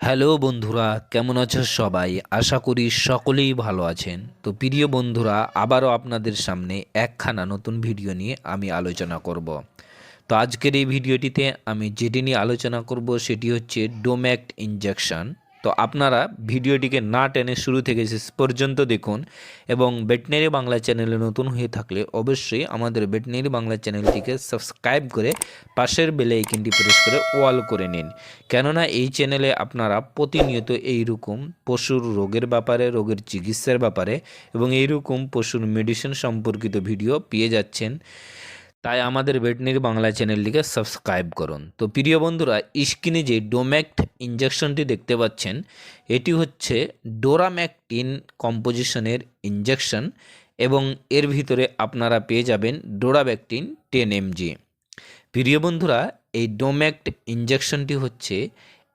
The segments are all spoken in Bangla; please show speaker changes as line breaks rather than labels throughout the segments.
হ্যালো বন্ধুরা, কেমন আছো সবাই? আশা করি সকলেই ভালো আছেন। তো প্রিয় বন্ধুরা, আবারও আপনাদের সামনে একখানা নতুন ভিডিও নিয়ে আমি আলোচনা করব। তো আজকের এই ভিডিওটিতে আমি যেটি নিয়ে আলোচনা করব, সেটি হচ্ছে ডোম্যাক্ট ইনজেকশন। তো আপনারা ভিডিওটিকে না টেনে শুরু থেকে শেষ পর্যন্ত দেখুন এবং বেটনারি বাংলা চ্যানেলে নতুন হয়ে থাকলে অবশ্যই আমাদের বেটনারি বাংলা চ্যানেলটিকে সাবস্ক্রাইব করে পাশের বেলে আইকনটি প্রেস করে ওয়াল করে নিন। কেননা এই চ্যানেলে আপনারা প্রতিনিয়ত এইরকম পশুর রোগের ব্যাপারে, রোগের চিকিৎসার ব্যাপারে এবং এইরকম পশুর মেডিসিন সম্পর্কিত ভিডিও পেয়ে যাচ্ছেন। তাই আমাদের ভেটেনারি বাংলা চ্যানেলটিকে সাবস্ক্রাইব করুন। তো প্রিয় বন্ধুরা, স্ক্রিনে যে ডোম্যাক্ট ইঞ্জেকশনটি দেখতে পাচ্ছেন, এটি হচ্ছে ডোরাম্যাকটিন কম্পোজিশনের ইঞ্জেকশন এবং এর ভিতরে আপনারা পেয়ে যাবেন ডোরাব্যাকটিন টেন এমজি প্রিয় বন্ধুরা, এই ডোম্যাক্ট ইঞ্জেকশনটি হচ্ছে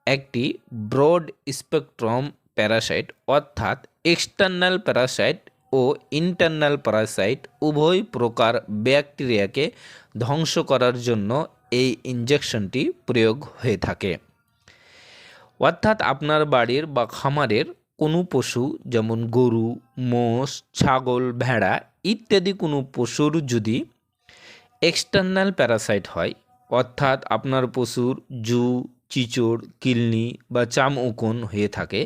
একটি ব্রড স্পেকট্রাম প্যারাসাইট অর্থাৎ এক্সটার্নাল প্যারাসাইট ও ইন্টারনাল প্যারাসাইট উভয় প্রকার ব্যাকটেরিয়াকে ধ্বংস করার জন্য এই ইঞ্জেকশনটি প্রয়োগ হয়ে থাকে। অর্থাৎ আপনার বাড়ির বা খামারের কোনো পশু, যেমন গরু, মোষ, ছাগল, ভেড়া ইত্যাদি কোনো পশুর যদি এক্সটার্নাল প্যারাসাইট হয়, অর্থাৎ আপনার পশুর জু, চিচড়, কিলনি বা চাম উকুন হয়ে থাকে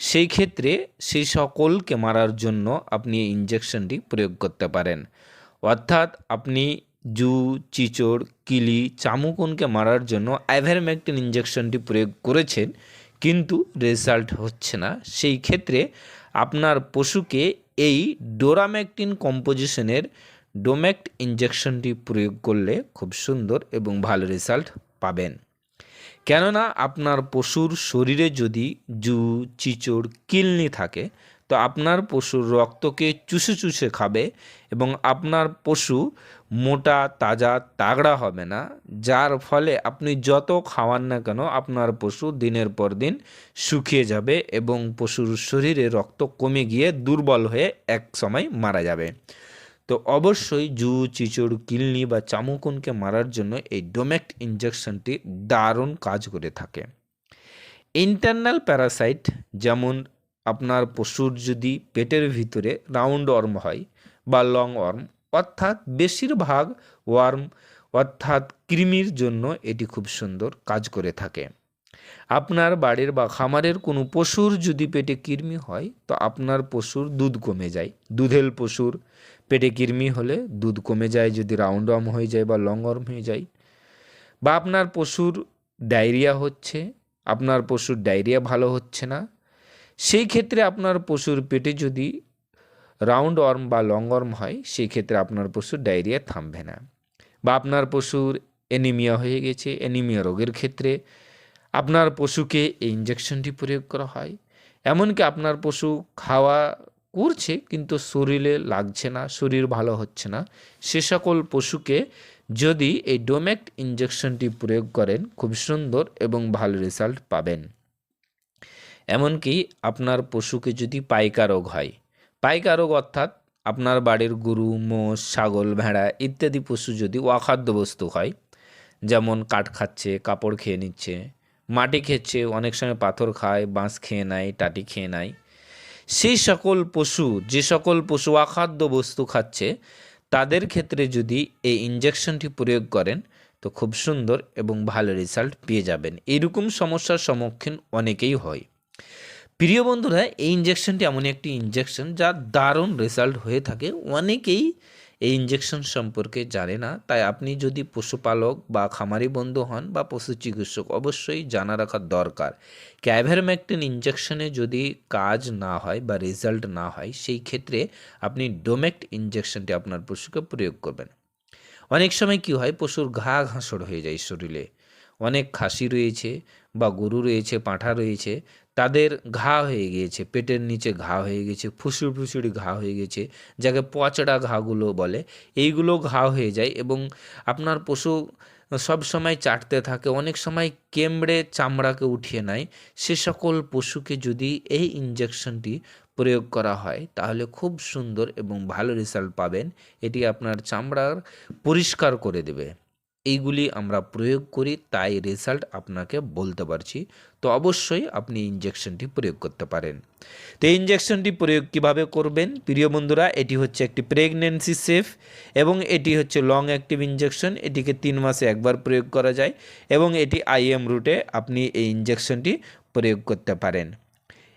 সেই ক্ষেত্রে সেই সকলকে মারার জন্য আপনি এই ইঞ্জেকশনটি প্রয়োগ করতে পারেন। অর্থাৎ আপনি জু, চিচড়, কিলি, চামুকুনকে মারার জন্য অ্যাভারম্যাকটিন ইঞ্জেকশনটি প্রয়োগ করেছেন, কিন্তু রেজাল্ট হচ্ছে না। সেই ক্ষেত্রে আপনার পশুকে এই ডোরাম্যাকটিন কম্পোজিশনের ডোম্যাক্ট ইঞ্জেকশনটি প্রয়োগ করলে খুব সুন্দর এবং ভালো রেজাল্ট পাবেন। কেননা আপনার পশুর শরীরে যদি জু, চিচড়, কিলনি থাকে, তো আপনার পশুর রক্তকে চুষে চুষে খাবে এবং আপনার পশু মোটা, তাজা, তাগড়া হবে না, যার ফলে আপনি যত খাওয়ান না কেন আপনার পশু দিনের পর দিন শুকিয়ে যাবে এবং পশুর শরীরে রক্ত কমে গিয়ে দুর্বল হয়ে এক সময় মারা যাবে। তো অবশ্যই জু, চিচড় কিলনি বা চামুকুনকে মারার জন্য এই ডোমেক্ট ইঞ্জেকশনটি দারুণ কাজ করে থাকে। ইন্টারনাল প্যারাসাইট যেমন আপনার পশুর যদি পেটের ভিতরে রাউন্ড ওয়ার্ম হয় বা লং ওয়ার্ম, অর্থাৎ বেশিরভাগ ওয়ার্ম, অর্থাৎ কৃমির জন্য এটি খুব সুন্দর কাজ করে থাকে। আপনার বাড়ির বা খামারের কোনো পশুর যদি পেটে কৃমি হয়, তো আপনার পশুর দুধ কমে যায়। দুধেল পশুর পেটে কৃমি হলে দুধ কমে যায়, যদি রাউন্ড ওয়ার্ম হয়ে যায় বা লং ওয়ার্ম হয়ে যায়। বা আপনার পশুর ডায়রিয়া হচ্ছে, আপনার পশুর ডায়রিয়া ভালো হচ্ছে না, সেই ক্ষেত্রে আপনার পশুর পেটে যদি রাউন্ড ওয়ার্ম বা লং ওয়ার্ম হয়, সেই ক্ষেত্রে আপনার পশুর ডায়রিয়া থামবে না। বা আপনার পশুর অ্যানিমিয়া হয়ে গেছে, অ্যানিমিয়া রোগের ক্ষেত্রে আপনার পশুকে এই ইঞ্জেকশনটি প্রয়োগ করা হয়। এমনকি আপনার পশু খাওয়া করছে, কিন্তু শরীরে লাগছে না, শরীর ভালো হচ্ছে না। সে সকল পশুকে যদি এই ডোমেক্ট ইঞ্জেকশনটি প্রয়োগ করেন, খুব সুন্দর এবং ভালো রেজাল্ট পাবেন। এমনকি আপনার পশুকে যদি পাইকা রোগ হয়, পাইকা রোগ অর্থাৎ আপনার বাড়ির গরু, মোষ, ছাগল, ভেড়া ইত্যাদি পশু যদি অখাদ্য বস্তু হয়, যেমন কাঠ খাচ্ছে, কাপড় খেয়ে নিচ্ছে, মাটি খেচ্ছে, অনেক সময় পাথর খায়, বাঁশ খেয়ে নেয়, টাটি খেয়ে নেয় সেই সকল পশু, যে সকল পশু অখাদ্য বস্তু খাচ্ছে, তাদের ক্ষেত্রে যদি এই ইঞ্জেকশনটি প্রয়োগ করেন, তো খুব সুন্দর এবং ভালো রেজাল্ট পেয়ে যাবেন। এরকম সমস্যার সম্মুখীন অনেকেই হয়। প্রিয় বন্ধুরা, এই ইঞ্জেকশনটি এমন একটি ইঞ্জেকশন যা দারুণ রেজাল্ট হয়ে থাকে। অনেকেই এই ইঞ্জেকশন সম্পর্কে জানে না, তাই আপনি যদি পশুপালক বা খামারি বন্ধু হন বা পশু চিকিৎসক, অবশ্যই জানা রাখা দরকার। ক্যাভেরম্যাকটিন ইঞ্জেকশনে যদি কাজ না হয় বা রেজাল্ট না হয়, সেই ক্ষেত্রে আপনি ডোমেক্ট ইঞ্জেকশনটি আপনার পশুকে প্রয়োগ করবেন। অনেক সময় কি হয়, পশুর ঘা ঘাসড় হয়ে যায় শরীরে। অনেক খাসি রয়েছে বা গরু রয়েছে, পাঁঠা রয়েছে, তাদের ঘা হয়ে গিয়েছে, পেটের নিচে ঘা হয়ে গেছে ফুসুড় ফুসুড়ি ঘা হয়ে গেছে যাকে পচড়া ঘাগুলো বলে। এইগুলো ঘা হয়ে যায় এবং আপনার পশু সব সময় চাটতে থাকে, অনেক সময় কেমড়ে চামড়াকে উঠিয়ে নেয়। সে সকল পশুকে যদি এই ইঞ্জেকশনটি প্রয়োগ করা হয়, তাহলে খুব সুন্দর এবং ভালো রেজাল্ট পাবেন। এটি আপনার চামড়ার পরিষ্কার করে দেবে। এইগুলি আমরা প্রয়োগ করি, তাই রেজাল্ট আপনাকে বলতে পারছি। তো অবশ্যই আপনি ইঞ্জেকশনটি প্রয়োগ করতে পারেন। তো ইঞ্জেকশনটি প্রয়োগ কীভাবে করবেন? প্রিয় বন্ধুরা, এটি হচ্ছে একটি প্রেগনেন্সি সেফ এবং এটি হচ্ছে লং অ্যাক্টিভ ইঞ্জেকশন এটিকে তিন মাসে একবার প্রয়োগ করা যায় এবং এটি আইএম রুটে আপনি এই ইঞ্জেকশনটি প্রয়োগ করতে পারেন।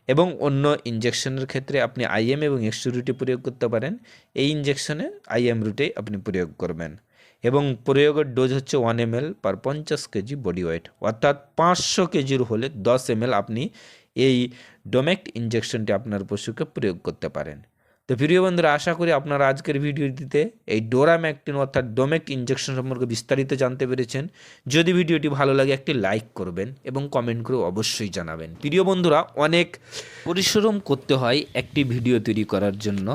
এবং অন্য ইঞ্জেকশনের ক্ষেত্রে আপনি আইএম এবং এক্সট্রো রুটে প্রয়োগ করতে পারেন। এই ইঞ্জেকশনে আইএম রুটেই আপনি প্রয়োগ করবেন। এবং প্রয়োগের ডোজ হচ্ছে ওয়ান এম এল পার পঞ্চাশ কেজি বডি ওয়েট অর্থাৎ পাঁচশো কেজির হলে দশ এম আপনি এই ডোমেক্ট ইঞ্জেকশনটি আপনার পশুকে প্রয়োগ করতে পারেন। তো প্রিয় বন্ধুরা, আশা করি আপনারা আজকের ভিডিওটিতে এই ডোরাম্যাকটিন অর্থাৎ ডোমেক্ট ইঞ্জেকশন সম্পর্কে বিস্তারিত জানতে পেরেছেন। যদি ভিডিওটি ভালো লাগে, একটি লাইক করবেন এবং কমেন্ট করে অবশ্যই জানাবেন। প্রিয় বন্ধুরা, অনেক পরিশ্রম করতে হয় একটি ভিডিও তৈরি করার জন্য।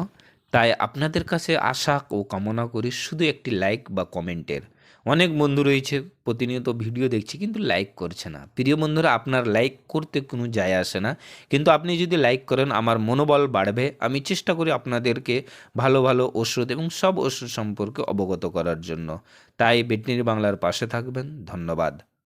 তাই আপনাদের কাছে আশা ও কামনা করি শুধু একটি লাইক বা কমেন্টের। অনেক বন্ধু রয়েছে, প্রতিনিয়ত ভিডিও দেখছি কিন্তু লাইক করছে না। প্রিয় বন্ধুরা, আপনার লাইক করতে কোনো যায় আসে না। কিন্তু আপনি যদি লাইক করেন, আমার মনোবল বাড়বে। আমি চেষ্টা করি আপনাদেরকে ভালো ভালো ওষুধ এবং সব ওষুধ সম্পর্কে অবগত করার জন্য। তাই বেটনির বাংলার পাশে থাকবেন। ধন্যবাদ।